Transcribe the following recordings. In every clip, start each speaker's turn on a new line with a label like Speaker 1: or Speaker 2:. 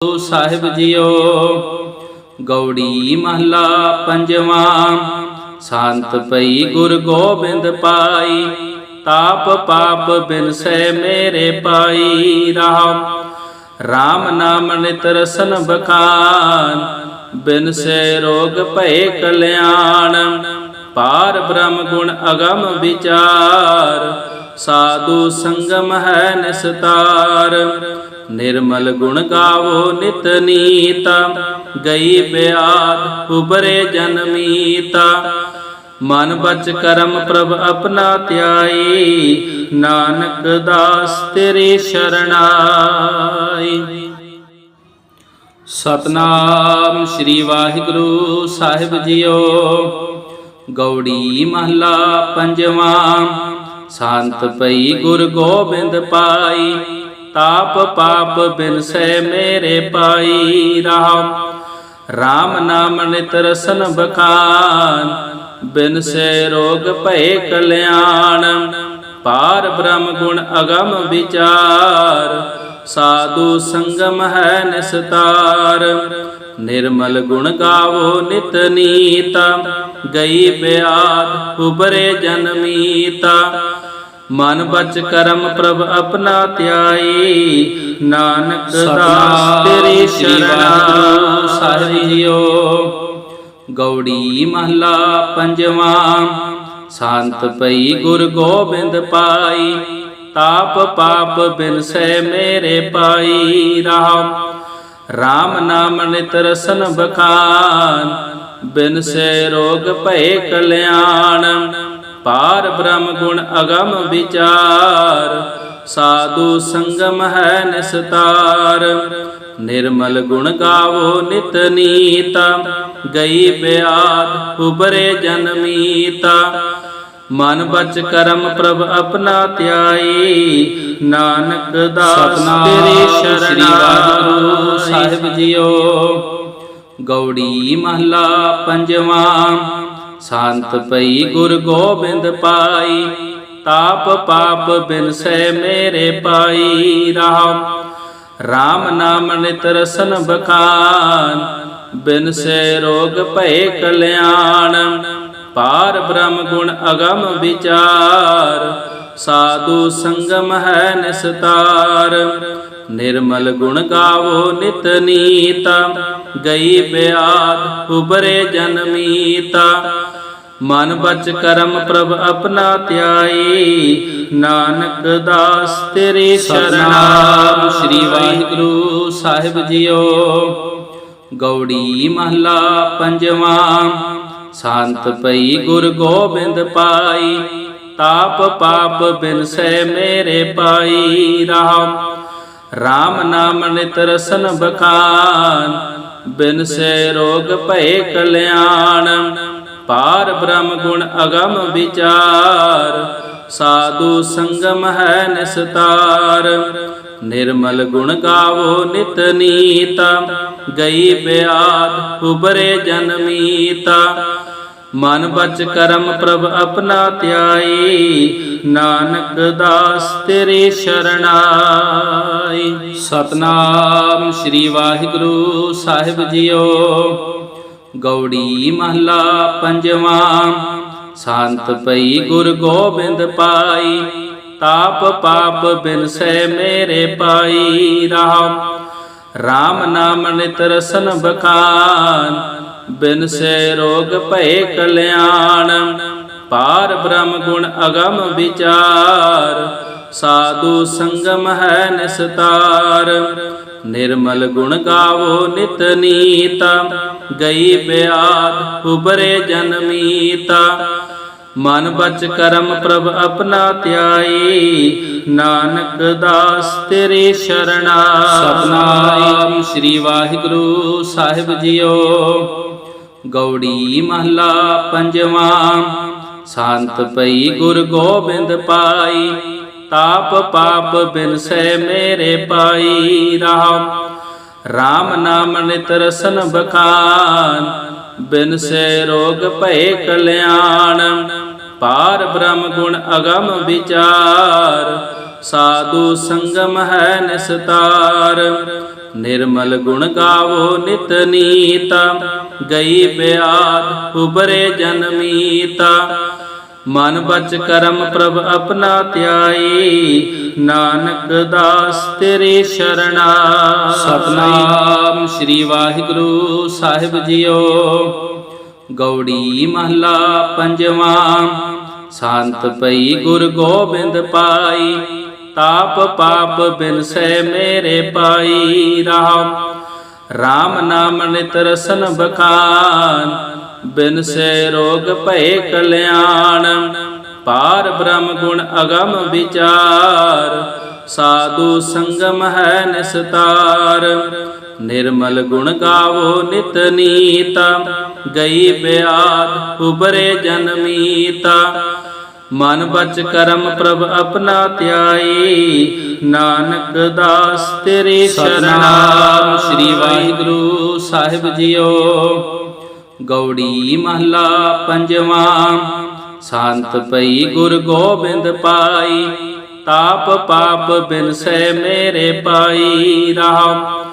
Speaker 1: ਗੁਰੂ ਸਾਹਿਬ ਜੀਓ, ਗੌੜੀ ਮਹਲਾ ਪੰਜਵਾਂ। ਸੰਤ ਪਈ ਗੁਰ ਗੋਬਿੰਦ ਪਾਈ, ਤਾਪ ਪਾਪ ਬਿਨ ਸੈ ਮੇਰੇ ਪਾਈ ਰਾਮ। RAM ਨਾਮ ਨਿਤ ਰਸਨ ਬਖਾਨ, ਬਿਨ ਸੇ ਰੋਗ ਭਏ ਕਲਿਆਣ। ਪਾਰ ਬ੍ਰਹਮ ਗੁਣ ਅਗਮ ਵਿਚਾਰ, ਸਾਧੂ ਸੰਗਮ ਹੈ ਨਿਸਤਾਰ। ਨਿਰਮਲ ਗੁਣ ਗਾਵੋ ਨਿਤ ਨੀਤਾ, ਗਈ ਬਿਆਦ ਉਬਰੇ ਜਨਮੀਤਾ ਮਨ ਬਚ ਕਰਮ ਪ੍ਰਭ ਆਪਣਾ ਧਿਆਈ ਨਾਨਕ ਦਾਸ ਤੇਰੀ ਸ਼ਰਣਾਈ। ਸਤਨਾਮ ਸ੍ਰੀ ਵਾਹਿਗੁਰੂ ਸਾਹਿਬ ਜੀਓ, ਗੌੜੀ ਮਹਲਾ ਪੰਜਵਾਂ। ਸੰਤ ਪਈ ਗੁਰ ਗੋਬਿੰਦ ਪਾਈ ਤਾਪ ਪਾਪ ਬਿਨ ਸੈ ਮੇਰੇ ਪਾਈ ਰਾਮ। RAM ਨਾਮ ਨਿਤ ਰਸਨ ਬਖਾਨ ਬਿਨ ਸੇ ਰੋਗ ਭਏ ਕਲਿਆਣ। ਪਾਰ ਬ੍ਰਹਮ ਗੁਣ ਅਗਮ ਵਿਚਾਰ, ਸਾਧੂ ਸੰਗਮ ਹੈ ਨਿਸਤਾਰ। ਨਿਰਮਲ ਗੁਣ ਗਾਵੋ ਨਿਤ ਨੀਤਾ, ਗਈ ਬਿਆਦ ਉਬਰੇ ਜਨਮੀਤਾ ਮਨ ਬਚ ਕਰਮ ਪ੍ਰਭ ਆਪਣਾ ਧਿਆਈ। ਨਾਨਕ ਦਾਸ ਤੇਰੀ ਸ਼ਰਣਾ ਜੀਓ। ਗੌੜੀ ਮਹਲਾ ਪੰਜਵਾਂ। ਸੰਤ ਪਈ ਗੁਰ ਗੋਬਿੰਦ ਪਾਈ। ਤਾਪ ਪਾਪ ਬਿਨ ਸੈ ਮੇਰੇ ਪਾਈ। ਰਾਮ RAM ਨਾਮ ਨਿਤ ਰਸਨ ਬਖਾਨ। ਬਿਨ ਸੇ ਰੋਗ ਭਏ ਕਲਿਆਣ। ਪਾਰ ਬ੍ਰਹਮ ਗੁਣ ਅਗਮ ਵਿਚਾਰ ਸਾਧੂ ਸੰਗਮ ਹੈ ਨਿਸਤਾਰ। ਨਿਰਮਲ ਗੁਣ ਗਾਵੋ ਨਿਤ ਨੀਤਾ ਗਈ ਬਿਆਦ ਉਬਰੇ ਜਨਮੀਤਾ ਮਨ ਬਚ ਕਰਮ ਪ੍ਰਭ ਆਪਣਾ ਧਿਆਈ ਨਾਨਕ ਦਾਸ ਤੇਰੀ ਸ਼ਰਣਾ ਸਾਹਿਬ ਜੀਓ। ਗੌੜੀ ਮਹਲਾ ਪੰਜਵਾਂ ਸੰਤ ਪਈ ਗੁਰ ਗੋਬਿੰਦ ਪਾਈ, ਤਾਪ ਪਾਪ ਬਿਨ ਸੈ ਮੇਰੇ ਪਾਈ। ਰਾਮ RAM ਨਾਮ ਨਿਤ ਰਸਨ ਬਖਾਨ, ਬਿਨ ਸੇ ਰੋਗ ਭਏ ਕਲਿਆਣ। ਪਾਰ ਬ੍ਰਹਮ ਗੁਣ ਅਗਮ ਵਿਚਾਰ, ਸਾਧੂ ਸੰਗਮ ਹੈ ਨਿਸਤਾਰ। ਨਿਰਮਲ ਗੁਣ ਗਾਵੋ ਨਿਤ ਨੀਤਾ। ਗਈ ਬਿਆਦ ਉਬਰੇ ਜਨਮੀਤਾ ਮਨ ਬਚ ਕਰਮ ਪ੍ਰਭ ਆਪਣਾ ਧਿਆਈ ਨਾਨਕ ਦਾਸ ਤੇਰੀ ਸ਼ਰਣਾ ਸ੍ਰੀ ਵਾਹਿਗੁਰੂ ਸਾਹਿਬ ਜੀਓ। ਗੌੜੀ ਮਹਲਾ ਪੰਜਵਾਂ। ਸੰਤ ਪਈ ਗੁਰ ਗੋਬਿੰਦ ਪਾਈ। ਤਾਪ ਪਾਪ ਬਿਨਸੈ ਮੇਰੇ ਪਾਈ ਰਾਮ। ਰਾਮ ਨਾਮ ਨਿਤ ਰਸਨ ਬਖਾਨ। ਬਿਨ ਸੇ ਰੋਗ ਭਏ ਕਲਿਆਣ, ਪਾਰ ਬ੍ਰਹਮ ਗੁਣ ਅਗਮ ਵਿਚਾਰ, ਸਾਧੂ ਸੰਗਮ ਹੈ ਨਿਸਤਾਰ, ਨਿਰਮਲ ਗੁਣ ਗਾਵੋ ਨਿਤ ਨੀਤਾ, ਗਈ ਬਿਆਦ ਉਬਰੇ ਜਨਮੀਤਾ ਮਨ ਬਚ ਕਰਮ ਪ੍ਰਭ ਆਪਣਾ ਧਿਆਈ, ਨਾਨਕ ਦਾਸ ਤੇਰੀ ਸ਼ਰਣਾਈ ਸਤਨਾਮ ਸ੍ਰੀ ਵਾਹਿਗੁਰੂ ਸਾਹਿਬ ਜੀਓ। ਗੌੜੀ ਮਹਲਾ ਪੰਜਵਾਂ, ਸੰਤ ਪਈ ਗੁਰ ਗੋਬਿੰਦ ਪਾਈ, ਤਾਪ ਪਾਪ ਬਿਨ ਸੈ ਮੇਰੇ ਪਾਈ ਰਾਮ। ਰਾਮ ਨਾਮ ਨਿਤ ਰਸਨ ਬਕਾਨ ਬਿਨ ਸੇ ਰੋਗ ਭਏ ਕਲਿਆਣ। ਪਾਰ ਬ੍ਰਹਮ ਗੁਣ ਅਗਮ ਵਿਚਾਰ ਸਾਧੂ ਸੰਗਮ ਹੈ ਨਿਸਤਾਰ, ਨਿਰਮਲ ਗੁਣ ਗਾਵੋ ਨਿਤ ਨੀਤਾ, ਗਈ ਬਿਆਦ ਉਬਰੇ ਜਨਮੀਤਾ ਮਨ ਬਚ ਕਰਮ ਪ੍ਰਭ ਆਪਣਾ ਧਿਆਈ ਨਾਨਕ ਦਾਸ ਤੇਰੀ ਸ਼ਰਣਾ ਸਤਨਾਮ ਸ੍ਰੀ ਵਾਹਿਗੁਰੂ ਸਾਹਿਬ ਜੀਓ। ਗੌੜੀ ਮਹਲਾ ਪੰਜਵਾਂ, ਸੰਤ ਪਈ ਗੁਰ ਗੋਬਿੰਦ ਪਾਈ। ਤਾਪ ਪਾਪ ਬਿਨ ਸੈ ਮੇਰੇ ਪਾਈ ਰਾਮ। RAM ਨਾਮ ਨਿਤ ਰਸਨ ਬਖਾਨ, ਬਿਨ ਸੇ ਰੋਗ ਭਏ ਕਲਿਆਣ। ਪਾਰ ਬ੍ਰਹਮ ਗੁਣ ਅਗਮ ਵਿਚਾਰ, ਸਾਧੂ ਸੰਗਮ ਹੈ ਨਿਸਤਾਰ। ਨਿਰਮਲ ਗੁਣ ਗਾਵੋ ਨਿਤ ਨੀਤਾ, ਗਈ ਬਿਆਦ ਉਬਰੇ ਜਨਮੀਤਾ ਮਨ ਬਚ ਕਰਮ ਪ੍ਰਭ ਆਪਣਾ ਧਿਆਈ, ਨਾਨਕ ਦਾਸ ਤੇਰੇ ਸ਼ਰਣਾ ਸਤਨਾਮ ਸ੍ਰੀ ਵਾਹਿਗੁਰੂ ਸਾਹਿਬ ਜੀਓ। ਗੌੜੀ ਮਹਲਾ ਪੰਜਵਾਂ, ਸੰਤ ਪਈ ਗੁਰ ਗੋਬਿੰਦ ਪਾਈ, ਤਾਪ ਪਾਪ ਬਿਨ ਸੈ ਮੇਰੇ ਪਾਈ ਰਾਮ। ਰਾਮ ਨਾਮ ਨਿਤ ਰਸਨ ਬਖਾਨ ਬਿਨ ਸੇ ਰੋਗ ਭਏ ਕਲਿਆਣ ਪਾਰ ਬ੍ਰਹਮ ਗੁਣ ਅਗਮ ਵਿਚਾਰ ਸਾਧੂ ਸੰਗਮ ਹੈ ਨਿਸਤਾਰ। ਨਿਰਮਲ ਗੁਣ ਗਾਵੋ ਨਿਤ ਨੀਤਾ ਗਈ ਬਿਆਦ ਉਬਰੇ ਜਨਮੀਤਾ ਮਨ ਬਚ ਕਰਮ ਪ੍ਰਭ ਆਪਣਾ ਧਿਆਈ ਨਾਨਕ ਦਾਸ ਤੇਰੇ ਸ਼ਰਣਾ ਸ੍ਰੀ ਵਾਹਿਗੁਰੂ ਸਾਹਿਬ ਜੀਓ। ਗੌੜੀ ਮਹਲਾ ਪੰਜਵਾਂ। ਸ਼ਾਂਤ ਪਈ ਗੁਰ ਗੋਬਿੰਦ ਪਾਈ। ਤਾਪ ਪਾਪ ਬਿਨ ਸੈ ਮੇਰੇ ਪਾਈ ਰਾਮ।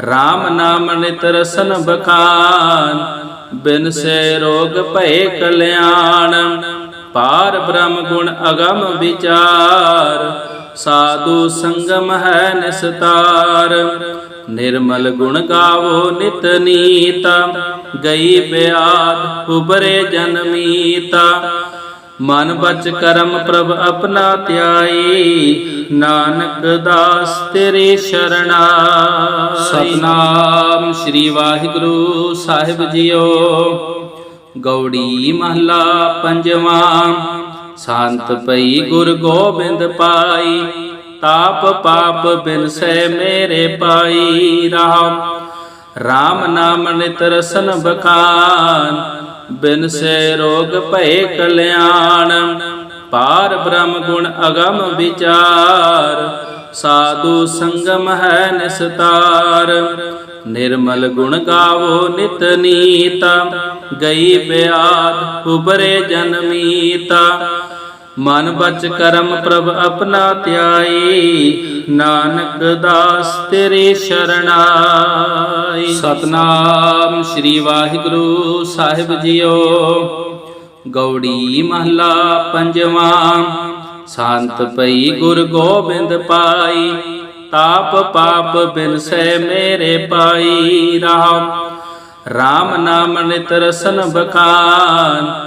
Speaker 1: RAM ਨਾਮ ਨਿਤ ਰਸਨ ਬਖਾਨ। ਬਿਨ ਸੇ ਰੋਗ ਭਏ ਕਲਿਆਣ। ਪਾਰ ਬ੍ਰਹਮ ਗੁਣ ਅਗਮ ਵਿਚਾਰ। ਸਾਧੂ ਸੰਗਮ ਹੈ ਨਿਸਤਾਰ। ਨਿਰਮਲ ਗੁਣ ਗਾਵੋ ਨਿਤ। ਨੀਤਾ। ਗਈ ਬਿਆਦ ਉਬਰੇ ਜਨਮੀਤਾ ਮਨ ਬਚ ਕਰਮ ਪ੍ਰਭ ਆਪਣਾ ਧਿਆਈ। ਨਾਨਕ ਦਾਸ ਤੇਰੀ ਸ਼ਰਣਾ ਸਤਨਾਮ ਸ੍ਰੀ ਵਾਹਿਗੁਰੂ ਸਾਹਿਬ ਜੀਓ। ਗੌੜੀ ਮਹਲਾ ਪੰਜਵਾਂ। ਸੰਤ ਪਈ ਗੁਰ ਗੋਬਿੰਦ ਪਾਈ। ਤਾਪ ਪਾਪ ਬਿਨ ਸੈ ਮੇਰੇ ਪਾਈ। ਰਾਮ RAM ਨਾਮ ਨਿਤ ਰਸਨ ਬਖਾਨ, ਬਿਨ ਸੇ ਰੋਗ ਭਏ ਕਲਿਆਣ, ਪਾਰ ਬ੍ਰਹਮ ਗੁਣ ਅਗਮ ਵਿਚਾਰ, ਸਾਧੂ ਸੰਗਮ ਹੈ ਨਿਸਤਾਰ, ਨਿਰਮਲ ਗੁਣ ਗਾਵੋ ਨਿਤ ਨੀਤਾ, ਗਈ ਬਿਆਦ ਉਬਰੇ ਜਨਮੀਤਾ ਮਨ ਬਚ ਕਰਮ ਪ੍ਰਭ ਆਪਣਾ ਧਿਆਈ, ਨਾਨਕ ਦਾਸ ਤੇਰੇ ਸ਼ਰਣਾਈ। ਸਤਨਾਮ ਸ੍ਰੀ ਵਾਹਿਗੁਰੂ ਸਾਹਿਬ ਜੀਓ। ਗੌੜੀ ਮਹਲਾ ਪੰਜਵਾਂ, ਸੰਤ ਪਈ ਗੁਰ ਗੋਬਿੰਦ ਪਾਈ, ਤਾਪ ਪਾਪ ਬਿਨ ਮੇਰੇ ਪਾਈ ਰਾਮ। ਰਾਮ ਨਾਮ ਨਿਤ ਰਸਨ ਬਖਾਨ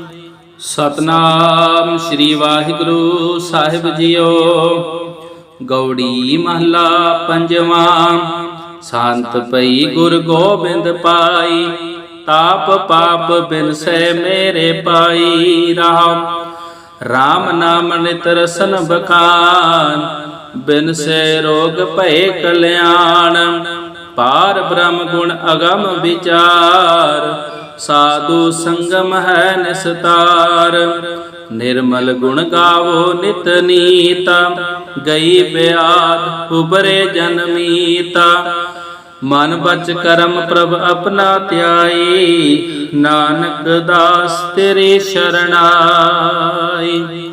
Speaker 1: ਸਤਨਾਮ ਸ੍ਰੀ ਵਾਹਿਗੁਰੂ ਸਾਹਿਬ ਜੀਓ। ਗੌੜੀ ਮਹਲਾ ਪੰਜਵਾਂ, ਸੰਤ ਪਈ ਗੁਰ ਗੋਬਿੰਦ ਪਾਈ, ਤਾਪ ਪਾਪ ਬਿਨ ਸੈ ਮੇਰੇ ਪਾਈ ਰਾਮ। ਰਾਮ ਨਾਮ ਨਿਤ ਰਸਨ ਬਖਾਨ ਬਿਨ ਸੇ ਰੋਗ ਭਏ ਕਲਿਆਣ। ਪਾਰ ਬ੍ਰਹਮ ਗੁਣ ਅਗਮ ਵਿਚਾਰ ਸਾਧੂ ਸੰਗਮ ਹੈ ਨਿਸਤਾਰ ਨਿਰਮਲ ਗੁਣ ਗਾਵੋ ਨਿਤ ਨੀਤਾ। ਗਈ ਬਿਆਦ ਉਬਰੇ ਜਨਮੀਤਾ ਮਨ ਬਚ ਕਰਮ ਪ੍ਰਭ ਆਪਣਾ ਧਿਆਈ ਨਾਨਕ ਦਾਸ ਤੇਰੇ ਸ਼ਰਣਾਈ।